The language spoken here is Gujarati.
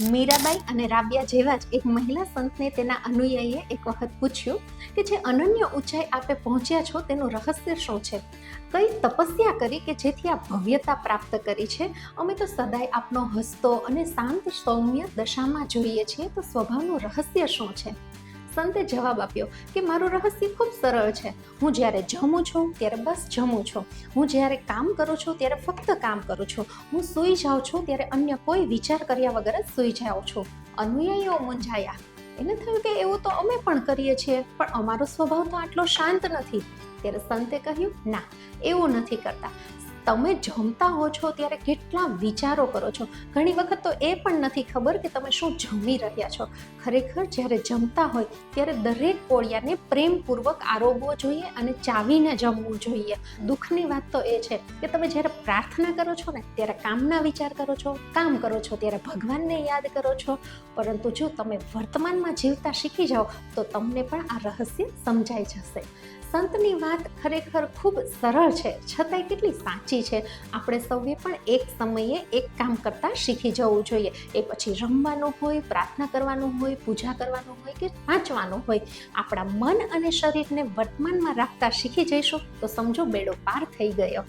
મીરાબાઈ અને રાબિયા જેવા જ એક મહિલા સંતને તેના અનુયાયીએ એક વખત પૂછ્યું કે જે અનન્ય ઊંચાઈ આપે પહોંચ્યા છો તેનું રહસ્ય શું છે? કઈ તપસ્યા કરી કે જેથી આ ભવ્યતા પ્રાપ્ત કરી છે? અમે તો સદાય આપનો હસતો અને શાંત સૌમ્ય દશામાં જોઈએ છીએ, તો સ્વભાવનું રહસ્ય શું છે? સંતે જવાબ આપ્યો કે મારું રહસ્ય ખૂબ સરળ છે. હું જ્યારે જમું છું, ત્યારે બસ જમું છું. હું જ્યારે કામ કરું છું, ત્યારે ફક્ત કામ કરું છું. હું સૂઈ જાઉં છું, ત્યારે અન્ય કોઈ વિચાર કર્યા વગર જ સૂઈ જાઉં છું. અનુયાયીઓ મૂંઝાયા. એને થયું કે એવું તો અમે પણ કરીએ છીએ, પણ અમારો સ્વભાવ તો આટલો શાંત નથી. ત્યારે સંતે કહ્યું, ના, એવું નથી કરતા. તમે જમતા હો છો ત્યારે કેટલા વિચારો કરો છો? ઘણી વખત તો એ પણ નથી ખબર કે તમે શું જમી રહ્યા છો. ખરેખર જ્યારે જમતા હોય ત્યારે દરેક કોળિયાને પ્રેમપૂર્વક આરોગવો જોઈએ અને ચાવીને જમવું જોઈએ. દુઃખની વાત તો એ છે કે તમે જ્યારે પ્રાર્થના કરો છો ને ત્યારે કામના વિચાર કરો છો, કામ કરો છો ત્યારે ભગવાનને યાદ કરો છો. પરંતુ જો તમે વર્તમાનમાં જીવતા શીખી જાઓ તો તમને પણ આ રહસ્ય સમજાઈ જશે. સંતની વાત ખરેખર ખૂબ સરળ છે. છતાંય કેટલી સાચી છે. આપણે સૌએ પણ એક સમયે એક કામ કરતાં શીખી જવું જોઈએ. એ પછી રમવાનું હોય, પ્રાર્થના કરવાનું હોય, પૂજા કરવાનું હોય કે વાંચવાનું હોય. આપણા મન અને શરીરને વર્તમાનમાં રાખતા શીખી જઈશું તો સમજો બેડો પાર થઈ ગયો.